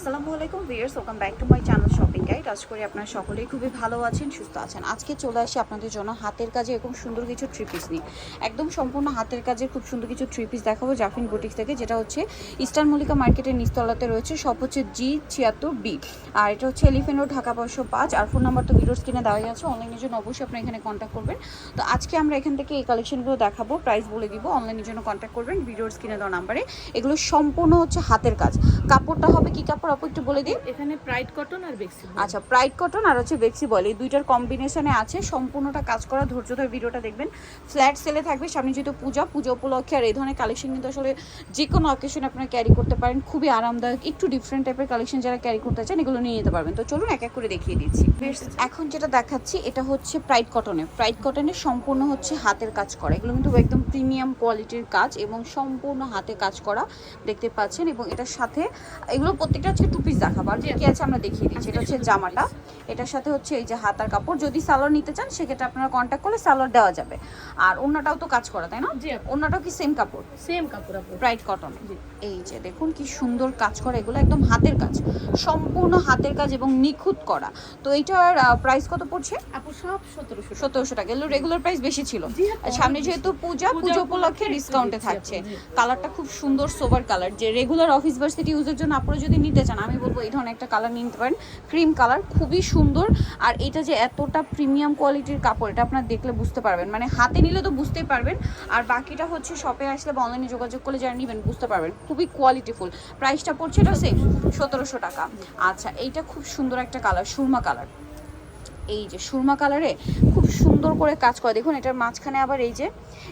আসসালামু আলাইকুম viewers welcome back to my channel shopping guide আজ করি আপনারা সকলেই খুবই ভালো আছেন, সুস্থ আছেন। আজকে চলে আসি আপনাদের জন্য হাতের কাজে এরকম সুন্দর কিছু থ্রি পিস নিয়ে। একদম সম্পূর্ণ হাতের কাজে খুব সুন্দর কিছু থ্রি পিস দেখাবো জাফিন বুটিক্স থেকে, যেটা হচ্ছে ইস্টার্ন মল্লিকা মার্কেটের নিচতলাতে রয়েছে। সব হচ্ছে জি ছিয়াত্তর বি আর এটা হচ্ছে এলিফেন্ট রোড ঢাকা পাঁচশো পাঁচ। আর ফোন নাম্বার তো ভিডিওস কিনে দেওয়াই আছে অনলাইনের জন্য অবশ্যই আপনি এখানে কন্ট্যাক্ট করবেন। তো আজকে আমরা এখান থেকে এই কালেকশনগুলো দেখাবো প্রাইস বলে দিব অনলাইনের জন্য কন্ট্যাক্ট করবেন। ভিডিওস কিনে দেওয়া নাম্বারে এগুলো সম্পূর্ণ হচ্ছে হাতের কাজ। কাপড়টা হবে কি কাপড়? আপু একটু বলে দিই এখানে প্রাইড কটন আর বেক্সি আচ্ছা প্রাইড কটন আর হচ্ছে বেক্সি বল এই দুইটার কম্বিনেশনে আছে। সম্পূর্ণটা কাজ করা ধৈর্য ধরে ভিডিওটা দেখবেন। ফ্ল্যাট সেলে থাকবে সামনে যেহেতু পূজা পুজো উপলক্ষে আর এই ধরনের কালেকশন কিন্তু আসলে যে কোনো অকেশনে আপনারা ক্যারি করতে পারেন। খুবই আরামদায়ক একটু ডিফারেন্ট টাইপের কালেকশন যারা ক্যারি করতে চান এগুলো নিয়ে নিতে পারবেন। তো চলুন এক এক করে দেখিয়ে দিচ্ছি। এখন যেটা দেখাচ্ছি এটা হচ্ছে প্রাইড কটনের প্রাইড কটনের সম্পূর্ণ হচ্ছে হাতের কাজ করা। এগুলো কিন্তু একদম প্রিমিয়াম কোয়ালিটির কাজ এবং সম্পূর্ণ হাতে কাজ করা দেখতে পাচ্ছেন। এবং এটার সাথে এগুলো প্রত্যেকটা হচ্ছে টু পিস দেখাবো। আর কি আছে আমরা দেখিয়ে দিচ্ছি। এটা হচ্ছে জামাটা। এটার সাথে হচ্ছে এই যে হাতার কাপড়। যদি সালোয়ার নিতে চান সেক্ষেত্রে আপনারা কন্ট্যাক্ট করলে সালোয়ার দেওয়া যাবে। আর অন্যটাও তো কাজ করা তাই না? অন্যটাও কি সেম কাপড়? সেম কাপড় আপু। Bright cotton. এই যে দেখুন কি সুন্দর কাজ করা। এগুলো একদম হাতের কাজ। সম্পূর্ণ হাতের কাজ এবং নিখুঁত করা। তো এইটার প্রাইস কত পড়ছে? আপু সব সতেরোশো সতেরোশো টাকা। এগুলো রেগুলার প্রাইস বেশি ছিল। আর সামনে যেহেতু পূজা পূজা উপলক্ষে ডিসকাউন্টে থাকছে। কালারটা খুব সুন্দর সোবার কালার যে রেগুলার অফিস ভার্সিটি ইউজের জন্য আপনারা যদি নিতে চান, আমি বলব এই ধরনের একটা কালার নিতে পারেন। ক্রিম কালার খুবই সুন্দর আর এটা যে এতটা প্রিমিয়াম কোয়ালিটির কাপড়, এটা আপনার দেখলে বুঝতে পারবেন। মানে হাতে নিলে তো বুঝতেই পারবেন, আর বাকিটা হচ্ছে শপে আসলে বা অনলাইনে যোগাযোগ করলে যারা নেবেন বুঝতে পারবেন। খুবই কোয়ালিটিফুল প্রাইসটা পড়ছে এটা সেম সতেরোশো টাকা। আচ্ছা এইটা খুব সুন্দর একটা কালার সুরমা কালার এই যে সুরমা কালারে সুন্দর করে কাজ করে। দেখুন এটার মাঝখানে আবার এই যে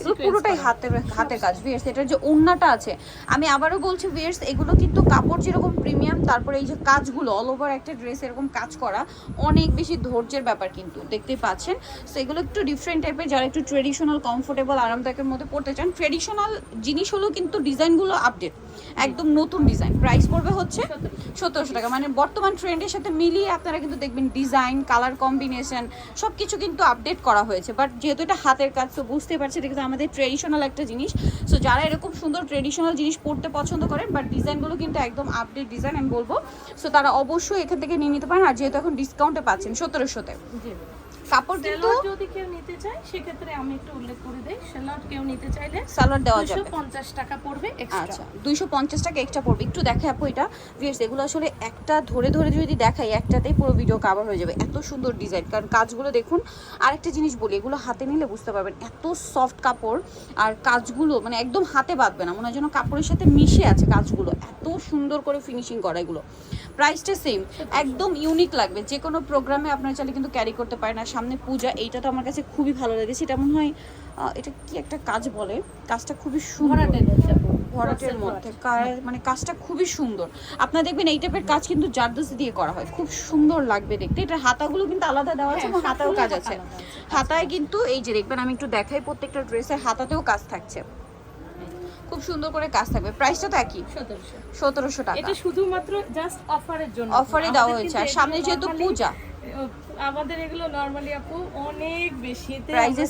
এগুলো পুরোটাই হাতে হাতের কাজ। ভিয়ার্স এটার যে ওড়নাটা আছে আমি আবারও বলছি ভিয়ার্স এগুলো কিন্তু কাপড় যেরকম প্রিমিয়াম তারপরে এই যে কাজগুলো অল ওভার একটা ড্রেস এরকম কাজ করা অনেক বেশি ধৈর্যের ব্যাপার কিন্তু দেখতেই পাচ্ছেন? সো এগুলো একটু ডিফারেন্ট টাইপের যারা একটু ট্রেডিশনাল কমফোর্টেবল আরামদায়কের মধ্যে পড়তে চান ট্রেডিশনাল জিনিস হলো কিন্তু ডিজাইনগুলো আপডেট একদম নতুন ডিজাইন। প্রাইস পড়বে হচ্ছে সতেরোশো। টাকা। মানে বর্তমান ট্রেন্ডের সাথে মিলিয়ে আপনারা কিন্তু দেখবেন ডিজাইন কালার কম্বিনেশন সব কিছু কিন্তু আপডেট করা হয়েছে। বাট যেহেতু এটা হাতের কাজ, তো বুঝতে পারছি কিন্তু আমাদের ট্রেডিশনাল একটা জিনিস। সো যারা এরকম সুন্দর ট্রেডিশনাল জিনিস পড়তে পছন্দ করেন বাট ডিজাইনগুলো কিন্তু একদম আপডেট ডিজাইন আমি বলব। সো তারা অবশ্যই এখান থেকে নিয়ে নিতে পারেন। আর যেহেতু এখন ডিসকাউন্টে পাচ্ছেন, সতেরোশোতে। জি। কাপড় কিন্তু যদি কেউ নিতে চায় সেক্ষেত্রে আমি একটু উল্লেখ করে দেই। সেলার কেউ নিতে চাইলে সালোয়ার দেওয়া যাবে। পঞ্চাশ টাকা পড়বে আচ্ছা এক্সট্রা দুইশো পঞ্চাশ টাকা এক্সট্রা পড়বে। একটু দেখে আপু এটা। ভিয়ার্স এগুলো আসলে একটা ধরে ধরে যদি দেখাই একটাতেই পুরো ভিডিও কাভার হয়ে যাবে। এত সুন্দর ডিজাইন কারণ কাজগুলো দেখুন আরেকটা জিনিস বলি এগুলো হাতে নিলে বুঝতে পারবেন এত সফট কাপড় আর কাজগুলো মানে একদম হাতে বাঁধবে না। মনে হয় যেন কাপড়ের সাথে মিশে আছে কাজগুলো। এত সুন্দর করে ফিনিশিং করা এগুলো। প্রাইসটা সেম একদম ইউনিক লাগবে। যে কোনো প্রোগ্রামে আপনারা চাইলে কিন্তু ক্যারি করতে পারেন। আর সামনে পূজা এইটা তো আমার কাছে খুবই ভালো লেগেছে। এটা মনে হয় এটা কি একটা কাজ বলে? কাজটা খুবই সুন্দর। ভরাটের মধ্যে মানে কাজটা খুবই সুন্দর। আপনারা দেখবেন এই টাইপের কাজ কিন্তু জারদোসি দিয়ে করা হয়। খুব সুন্দর লাগবে দেখতে। এটা হাতাগুলো কিন্তু আলাদা দেওয়া আছে হ্যাঁ, এবং হাতাও কাজ আছে। হাতায় কিন্তু এই যে দেখবেন আমি একটু দেখাই প্রত্যেকটা ড্রেসের হাতাতেও কাজ থাকছে। খুব সুন্দর করে কাজ থাকবে। প্রাইসটা তো একই। সতেরোশো। টাকা। এটা শুধুমাত্র জাস্ট অফারের জন্য। অফারে দেওয়া হয়েছে। আর সামনে যেহেতু পূজা। আমাদের এগুলো নরমালি আপু অনেক বেশি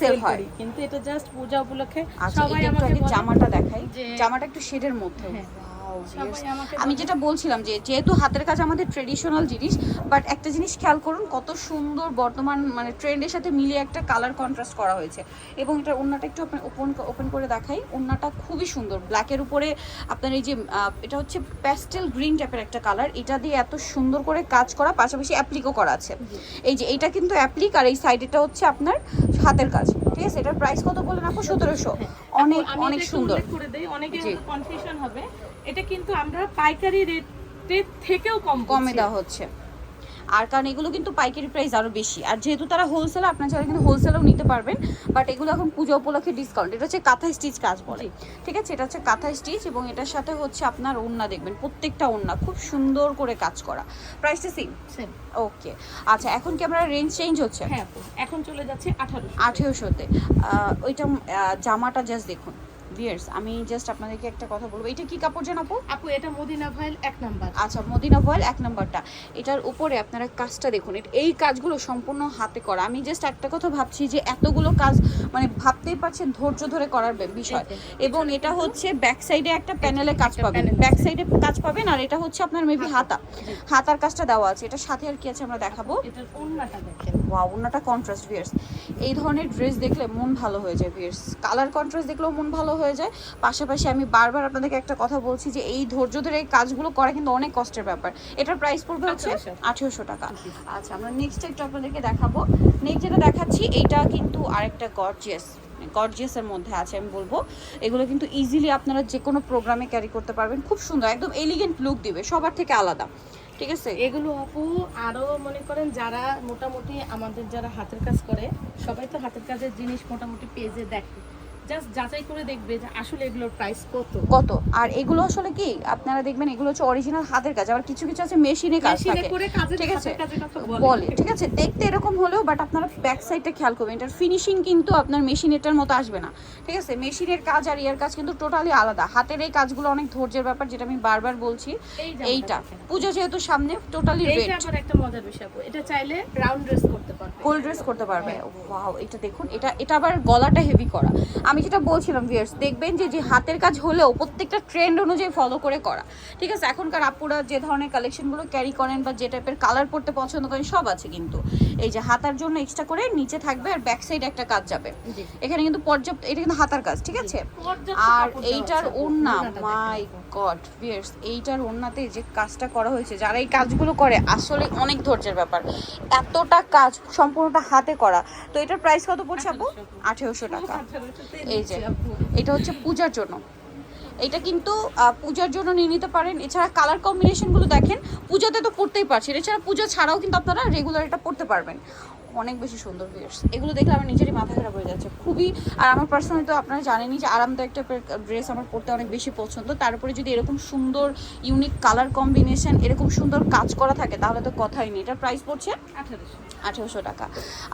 সেল হয়। কিন্তু এটা জাস্ট পূজা উপলক্ষে আচ্ছা সবাই আমাকে জামাটা দেখাই। জামাটা একটু শেডের মধ্যে। হ্যাঁ। আমি যেটা বলছিলাম যে যেহেতু হাতের কাজ আমাদের ট্রেডিশনাল জিনিস বাট একটা জিনিস খেয়াল করুন কত সুন্দর বর্তমান মানে ট্রেন্ডের সাথে মিলিয়ে একটা কালার কন্ট্রাস্ট করা হয়েছে। এবং এটা ওন্নাটা একটু ওপেন ওপেন করে দেখাই। ওন্নাটা খুবই সুন্দর। ব্ল্যাকের উপরে আপনার এই যে এটা হচ্ছে প্যাস্টেল গ্রিন টাইপের একটা কালার এটা দিয়ে এত সুন্দর করে কাজ করা পাশাপাশি অ্যাপ্লিকও করা আছে। এই যে এইটা কিন্তু অ্যাপ্লিক আর এই সাইডেটা হচ্ছে আপনার হাতের কাজ। ঠিক আছে? এটার প্রাইস কত বললেন আপু? সতেরোশো। অনেক অনেক সুন্দর। করে দেই। অনেকে কনফিউশন হবে। এটা কিন্তু আমরা পাইকারি রেটের থেকেও কম কমে দেওয়া হচ্ছে। আর কারণ এগুলো কিন্তু পাইকারি প্রাইস আরও বেশি। আর যেহেতু তারা হোলসেল আপনার চাইলে কিন্তু হোলসেলও নিতে পারবেন। বাট এগুলো এখন পুজো উপলক্ষে ডিসকাউন্ট এটা হচ্ছে কাঁথা স্টিচ কাজ বলে। ঠিক আছে? এটা হচ্ছে কাঁথা স্টিচ এবং এটার সাথে হচ্ছে আপনার ওড়না দেখবেন। প্রত্যেকটা ওড়না খুব সুন্দর করে কাজ করা। প্রাইসটা সেম Same। ওকে আচ্ছা এখন কি আমরা রেঞ্জ চেঞ্জ হচ্ছে? হ্যাঁ এখন চলে যাচ্ছে আঠারোশো আঠেরোশোতে। ওইটা জামাটা জাস্ট দেখুন। ভিয়ার্স আমি জাস্ট আপনাদেরকে একটা কথা বলব। এটা কি কাপড় জান আপু? আপু এটা মদিনা ভাইল এক নাম্বার। আচ্ছা মদিনা ভয়েল এক নাম্বারটা। এটার উপরে আপনারা কাজটা দেখুন। এই কাজগুলো সম্পূর্ণ হাতে করা। আমি জাস্ট একটা কথা ভাবছি যে এতগুলো কাজ মানে ভাবতেই পারছেন ধৈর্য ধরে করার বিষয়। এবং এটা হচ্ছে ব্যাক সাইডে একটা প্যানেলে কাজ পাবেন। ব্যাক সাইডে কাজ পাবেন আর এটা হচ্ছে আপনার মেবি হাতা। হাতার কাজটা দেওয়া আছে। এটা সাথে আর কি আছে আমরা দেখাবো? এটার ওন্নাটা দেখেন। ওয়াও ওনাটা কন্ট্রাস্ট ভিয়ার্স এই ধরনের ড্রেস দেখলে মন ভালো হয়ে যায় ভিয়ার্স কালার কন্ট্রাস্ট দেখলেও মন ভালো হয়ে যায়। পাশাপাশি আমি বারবার আপনাদেরকে একটা কথা বলছি যে এই ধৈর্য ধরে এই কাজগুলো করা কিন্তু অনেক কষ্টের ব্যাপার। এটার প্রাইস পড়বে হচ্ছে আঠেরোশো। টাকা। আচ্ছা আমরা নেক্সট একটু আপনাদেরকে দেখাবো। নেক্সট যেটা দেখাচ্ছি এইটা কিন্তু আরেকটা গর্জিয়াস গর্জিয়াসের মধ্যে আছে আমি বলব। এগুলো কিন্তু ইজিলি আপনারা যে কোনো প্রোগ্রামে ক্যারি করতে পারবেন। খুব সুন্দর একদম এলিগেন্ট লুক দিবে সবার থেকে আলাদা। ঠিক আছে? এগুলো আপু আরও মনে করেন যারা মোটামুটি আমাদের যারা হাতের কাজ করে, সবাই তো হাতের কাজের জিনিস মোটামুটি পেজে দেখে। জাস্ট যাচাই করে দেখবে যে আসলে এগুলোর প্রাইস কত। কত। আর এগুলো আসলে কি? আপনারা দেখবেন এগুলো হচ্ছে অরিজিনাল হাতের কাজ। আবার কিছু কিছু আছে মেশিনে কাজ মেশিনে থাকে। ঠিক আছে? বলে। ঠিক আছে? দেখতে এরকম হলেও বাট আপনারা ব্যাক সাইডটা খেয়াল করবেন। এটার ফিনিশিং কিন্তু আপনার মেশিনেরটার মতো আসবে না। ঠিক আছে? মেশিনের কাজ আর ইয়ার কাজ কিন্তু টোটালি আলাদা। হাতের এই কাজগুলো অনেক ধৈর্যের ব্যাপার যেটা আমি বারবার বলছি। এইটা। পূজা যেহেতু সামনে টোটালি রেড আবার একটা মজার বিষয় এটা চাইলে রাউন্ড ড্রেস করতে পারবে ড্রেস করতে পারবে ওয়াও এটা দেখুন। এটা এটা আবার গলাটা হেভি করা। আমি যেটা বলছিলাম ভিয়ার্স দেখবেন যে যে হাতের কাজ হলেও প্রত্যেকটা ট্রেন্ড অনুযায়ী ফলো করে করা। ঠিক আছে এখনকার আপুরা যে ধরনের কালেকশনগুলো ক্যারি করেন বা যে টাইপের কালার পড়তে পছন্দ করেন সব আছে কিন্তু। এই যে হাতার জন্য এক্সট্রা করে নিচে থাকবে আর ব্যাক সাইড একটা কাজ যাবে। এখানে কিন্তু পর্যাপ্ত এটা কিন্তু হাতার কাজ ঠিক আছে? আর এইটার ওর নাম ওড়না মাই। গড ভিয়ার্স এইটার ওনাতে যে কাজটা করা হয়েছে, যারা এই কাজগুলো করে আসলে অনেক ধৈর্যের ব্যাপার। এতটা কাজ সম্পূর্ণটা হাতে করা। তো এটার প্রাইস কত পড়ছে আপু? আঠেরোশো টাকা। এই যে, এটা হচ্ছে পূজার জন্য। এটা কিন্তু পূজার জন্য নিয়ে নিতে পারেন। এছাড়া কালার কম্বিনেশনগুলো দেখেন, পূজাতে তো পড়তেই পারছেন। এছাড়া পূজা ছাড়াও কিন্তু আপনারা রেগুলার এটা পড়তে পারবেন। অনেক বেশি সুন্দর ভিউয়ার্স এগুলো দেখলে আমার নিজেরই মাথা খারাপ হয়ে যাচ্ছে। খুবই আর আমার পার্সোনালি তো আপনারা জানেনই যে আরামদায়ক একটা ড্রেস আমার পরতে অনেক বেশি পছন্দ। তারপরে যদি এরকম সুন্দর ইউনিক কালার কম্বিনেশন এরকম সুন্দর কাজ করা থাকে তাহলে তো কথাই নেই। এটার প্রাইস পড়ছে? আঠারোশো। আঠেরোশো টাকা।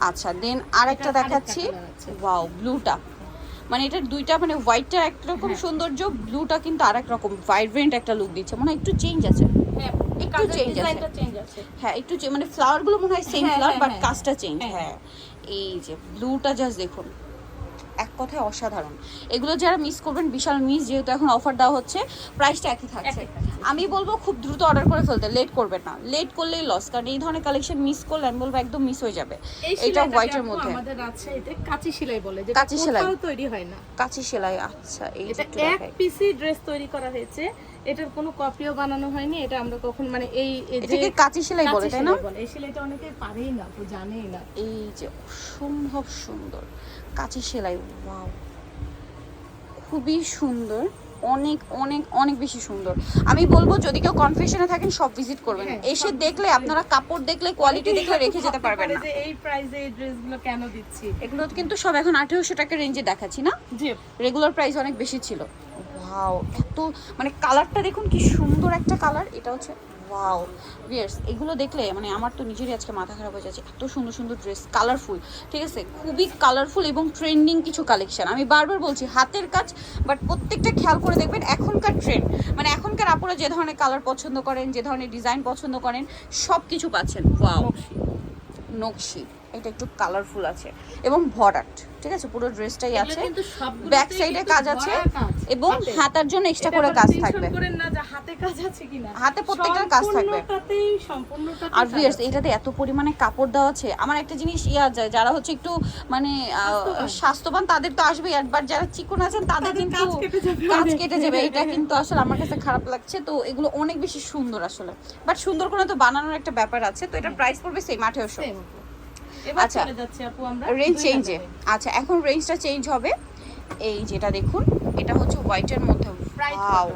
আচ্ছা দেন আর একটা আরেকটা দেখাচ্ছি ওয়াও ব্লুটা মানে এটার দুইটা মানে হোয়াইটটা একরকম হ্যাঁ। সৌন্দর্য ব্লুটা কিন্তু আরেক রকম ভাইব্রেন্ট একটা লুক দিচ্ছে মনে হয় একটু চেঞ্জ আছে হ্যাঁ একটু চেঞ্জ আছে হ্যাঁ একটু চে- মানে ফ্লাওয়ারগুলো মনে হয় সেম হ্যাঁ, ফ্লাওয়ার হ্যাঁ, বাট হ্যাঁ। কাজটা চেঞ্জ হ্যাঁ। হ্যাঁ এই যে ব্লুটা জাস্ট দেখুন এক কথায় অসাধারণ। এগুলো যারা মিস করবেন বিশাল মিস যেহেতু এখন অফার দেওয়া হচ্ছে প্রাইসটা একই থাকছে। আমি বলব খুব দ্রুত অর্ডার করে ফেলতে লেট করবেন না। লেট করলেই লস কারণ এই ধরনের কালেকশন মিস করলে আমি বলব একদম মিস হয়ে যাবে। এটা হোয়াইটের মধ্যে। আমাদের রাজশাহীতে কাঁচি সেলাই বলে যেটা কাঁচি সেলাই। তৈরি হয় না। কাঁচি সেলাই আচ্ছা এই যে এটা এক পিসি ড্রেস তৈরি করা হয়েছে। এটার কোনো কপিও বানানো হয়নি এটা আমরা কখন মানে এই যে এটাকে কাঁচি সেলাই বলে তাই না? এই সেলাইটা অনেকে পারেই না জানেই না। এই যে অসম্ভব সুন্দর। কাঁচি সেলাই ওয়াও। খুবই সুন্দর। অনেক অনেক অনেক বেশি সুন্দর। আমি বলব যদি কেউ কনফিউশনে থাকেন সব ভিজিট করবেন। হ্যাঁ, এসে দেখলে আপনারা কাপড় দেখলে কোয়ালিটি দেখলে রেখে যেতে পারবেন না। যে এই প্রাইসে এই ড্রেসগুলো কেন দিচ্ছি? এগুলো কিন্তু সব এখন আঠেরোশো টাকা রেঞ্জে দেখাচ্ছি না? জি। রেগুলার প্রাইস অনেক বেশি ছিল। ওয়াও এত মানে কালারটা দেখুন কি সুন্দর একটা কালার এটা হচ্ছে ওয়াও ভিয়ার্স এগুলো দেখলে মানে আমার তো নিজেরই আজকে মাথা খারাপ হয়ে যাচ্ছে। এত সুন্দর সুন্দর ড্রেস কালারফুল ঠিক আছে? খুবই কালারফুল এবং ট্রেন্ডিং কিছু কালেকশন আমি বারবার বলছি হাতের কাজ বাট প্রত্যেকটা খেয়াল করে দেখবেন এখনকার ট্রেন্ড মানে এখনকার আপুরা যে ধরনের কালার পছন্দ করেন যে ধরনের ডিজাইন পছন্দ করেন সব কিছু পাচ্ছেন। ওয়াও নকশি। এটা একটু কালারফুল আছে। এবং ভরাট। ঠিক আছে? পুরো ড্রেসটাই আছে। ব্যাক সাইডে কাজ আছে এবং হাতার জন্য এক্সট্রা করে কাজ থাকবে। হাতে প্রত্যেকটার কাজ থাকবে। আর কাজ ভিয়ার্স এটাতে এত পরিমাণে কাপড় দেওয়া আছে। আমার একটা জিনিস ইয়া যায় যারা হচ্ছে একটু মানে স্বাস্থ্যবান। তাদের তো আসবেই। বাট যারা চিকন আছেন তাদের কিন্তু কাজ কেটে যাবে এটা কিন্তু আসলে আমার কাছে খারাপ লাগছে। তো এগুলো অনেক বেশি সুন্দর আসলে। বাট সুন্দর করে তো বানানোর একটা ব্যাপার আছে। তো এটা প্রাইস পড়বে সেম আঠেরোশো। Same আপু। এবার আচ্ছা। রেঞ্জ চেঞ্জে আচ্ছা এখন রেঞ্জটা চেঞ্জ হবে। এই যেটা দেখুন এটা হচ্ছে হোয়াইটের মধ্যে। ওয়াও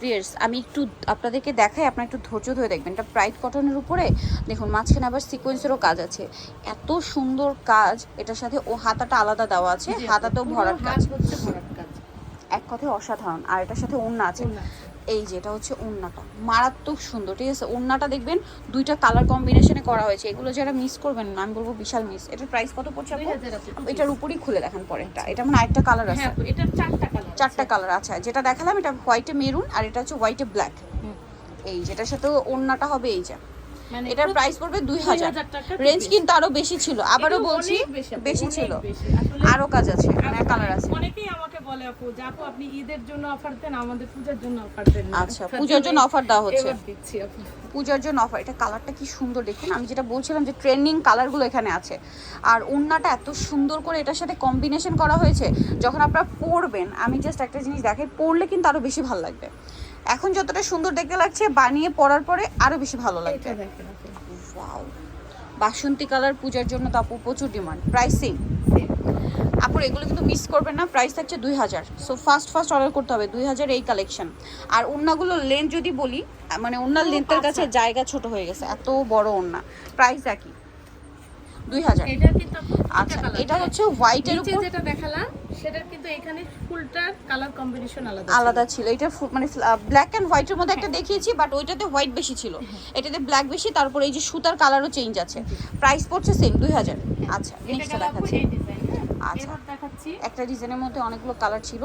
ভিয়ার্স আমি একটু আপনাদেরকে দেখাই আপনারা একটু ধৈর্য ধরে দেখবেন। এটা প্রাইড কটনের উপরে দেখুন মাঝখানে আবার সিকোয়েন্সেরও কাজ আছে। এত সুন্দর কাজ এটার সাথে ও হাতাটা আলাদা দেওয়া আছে হাতাতেও ভরাট কাজ। এক কথায় অসাধারণ আর এটার সাথে ওড়না আছে। এই যে এটা হচ্ছে ওড়নাটা। মারাত্মক সুন্দর ঠিক আছে? ওড়নাটা দেখবেন দুইটা কালার কম্বিনেশনে করা হয়েছে। এগুলো যারা মিস করবেন না আমি বলব বিশাল মিস এটার প্রাইস কত পড়ছে আপু? 2000 আপু, two এটার উপরই খুলে দেখেন পরে এটা এটা মানে আরেকটা কালার আছে। এটা চারটা কালার চারটা কালার আছে। যেটা দেখালাম এটা হোয়াইটে মেরুন আর এটা হচ্ছে হোয়াইটে ব্ল্যাক এই যেটার সাথে ওড়নাটা হবে এই যে। এটার প্রতি- প্রাইস পড়বে দুই হাজার। 2000 টাকা রেঞ্জ কিন্তু আরও বেশি ছিল। আবারও বলছি বেশি ছিল। আরও কাজ আছে মানে কালার আছে। অনেকেই আমাকে বলে আপু যে আপু আপনি ঈদের জন্য অফার দেন আমাদের পূজার জন্য অফার দেন আচ্ছা পূজার জন্য অফার দেওয়া হচ্ছে। দিচ্ছি আপু। পূজার জন্য অফার এটা কালারটা কি সুন্দর দেখুন। আমি যেটা বলছিলাম যে ট্রেন্ডিং কালারগুলো এখানে আছে। আর ওড়নাটা এত সুন্দর করে এটার সাথে কম্বিনেশন করা হয়েছে যখন আপনারা পরবেন আমি জাস্ট একটা জিনিস দেখাই পরলে কিন্তু আরও বেশি ভালো লাগবে। এখন যতটা সুন্দর দেখতে লাগছে বানিয়ে পরার পরে আরও বেশি ভালো লাগবে। ওয়াও বাসন্তী কালার পূজার জন্য তো আপু প্রচুর ডিমান্ড প্রাইসিং। আপুর এগুলো কিন্তু মিস করবেন না প্রাইস থাকছে দুই হাজার। সো ফার্স্ট ফার্স্ট অর্ডার করতে হবে দুই হাজার এই কালেকশন আর ওড়নাগুলো লেন্থ যদি বলি মানে ওড়নার লেন্থের কাছে জায়গা ছোট হয়ে গেছে এত বড় ওড়না প্রাইস একই। দুই হাজার। এটা কিন্তু আচ্ছা এটা হ্যাঁ। হচ্ছে হোয়াইটের নিচে উপর। যেটা দেখালাম সেটার কিন্তু এখানে ফুলটার কালার কম্বিনেশন আলাদা আলাদা ছিল। এটা মানে ব্ল্যাক অ্যান্ড হোয়াইটের মধ্যে একটা দেখিয়েছি বাট ওইটাতে হোয়াইট বেশি ছিল। এটাতে ব্ল্যাক বেশি তারপরে এই যে সুতার কালারও চেঞ্জ আছে। প্রাইস পড়ছে সেম দুই হাজার। আচ্ছা নেক্সট দেখাচ্ছি। এই ডিজাইন আচ্ছা। দেখাচ্ছি। একটা ডিজাইনের মধ্যে অনেকগুলো কালার ছিল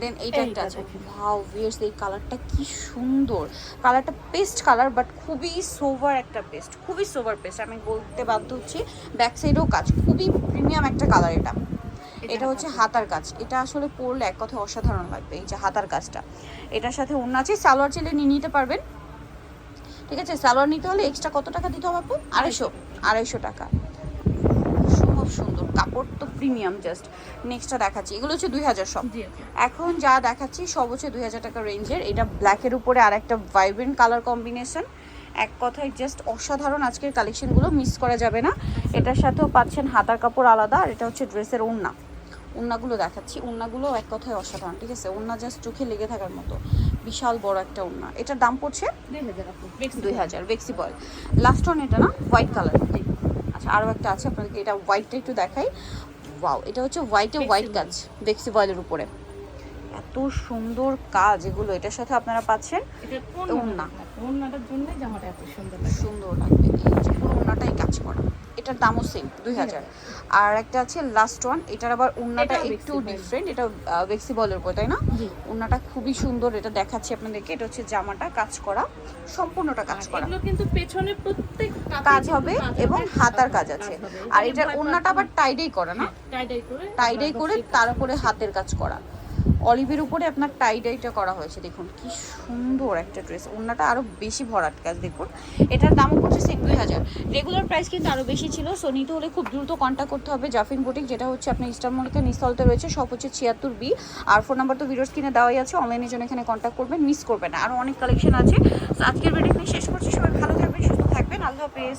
দেন এইটা একটা আছে। ভাও ভিয়ার্স এই কালারটা কি সুন্দর। কালারটা পেস্ট কালার বাট খুবই সোভার একটা পেস্ট খুবই সোভার পেস্ট আমি বলতে বাধ্য হচ্ছি ব্যাক সাইডেও কাজ খুবই প্রিমিয়াম একটা কালার এটা। এটা হচ্ছে হাতার কাজ এটা আসলে পরলে এক কথায় অসাধারণ লাগবে এই যে হাতার কাজটা। এটার সাথে অন্য আছে সালোয়ার চেলে নিয়ে নিতে পারবেন। ঠিক আছে সালোয়ার নিতে হলে এক্সট্রা কত টাকা দিতে হবে আপু? আড়াইশো আড়াইশো টাকা। কাপড় তো প্রিমিয়াম জাস্ট নেক্সটটা দেখাচ্ছি। এগুলো হচ্ছে দুই হাজার সব। এখন যা দেখাচ্ছি সব হচ্ছে দুই হাজার টাকা রেঞ্জের এটা ব্ল্যাকের উপরে আর একটা ভাইব্রেন্ট কালার কম্বিনেশন এক কথায় জাস্ট অসাধারণ আজকের কালেকশনগুলো মিস করা যাবে না। এটার সাথেও পাচ্ছেন হাতার কাপড় আলাদা আর এটা হচ্ছে ড্রেসের ওড়না। ওড়নাগুলো দেখাচ্ছি। ওড়নাগুলো এক কথায় অসাধারণ ঠিক আছে? ওড়না জাস্ট চোখে লেগে থাকার মতো। বিশাল বড় একটা ওড়না। এটার দাম পড়ছে 2000 আপু। দুই হাজার। বেক্সি বল লাস্ট ওয়ান এটা না? হোয়াইট কালার আচ্ছা আরও একটা আছে আপনাদেরকে এটা হোয়াইটটা একটু দেখাই। ওয়াও এটা হচ্ছে হোয়াইটে হোয়াইট গাছ কাজ বেক্সি বয়েলের উপরে। এত সুন্দর কাজ এগুলো এটার সাথে আপনারা পাচ্ছেন? এটা ওড়না। জন্যই ওড়নাটার জন্য জামাটা এত সুন্দর লাগে। সুন্দর লাগবে এই ওনাটাই কাজ করা। এটার দামও সেম দুই হাজার। আর একটা আছে লাস্ট ওয়ান এটার আবার এটাও একটু ডিফারেন্ট এটা বেক্সি বলের উপর তাই না? জি। ওনাটা খুবই সুন্দর এটা দেখাচ্ছি আপনাদেরকে এটা হচ্ছে জামাটা কাজ করা সম্পূর্ণটা কাজ করা। এগুলো কিন্তু পেছনে প্রত্যেক কাজ হবে এবং হাতার কাজ আছে। আর এটার ওড়নাটা আবার টাইডেই করা না? টাইডাই করে টাইডাই করে তার উপরে হাতের কাজ করা। অলিভের উপরে আপনার টাইডাইটা করা হয়েছে, দেখুন কি সুন্দর একটা ড্রেস ওড়নাটা আরও বেশি ভরাট কাজ, দেখুন। এটার দামও পড়ছে সেম দুই হাজার। রেগুলার প্রাইস কিন্তু আরও বেশি ছিল সো নিতে হলে খুব দ্রুত কন্ট্যাক্ট করতে হবে জাফিন বুটিক যেটা হচ্ছে আপনার ইস্টার মলিকা নিস্তলতে রয়েছে সব হচ্ছে ছিয়াত্তর বি আর ফোন নাম্বার তো ভিডিওস কিনে দেওয়াই আছে অনলাইনের জন্য এখানে কন্ট্যাক্ট করবেন মিস করবেন না। আরও অনেক কালেকশন আছে। আজকের ভিডিও শেষ করছি, সবাই ভালো থাকবেন, সুস্থ থাকবেন, আল্লাহ হাফেজ।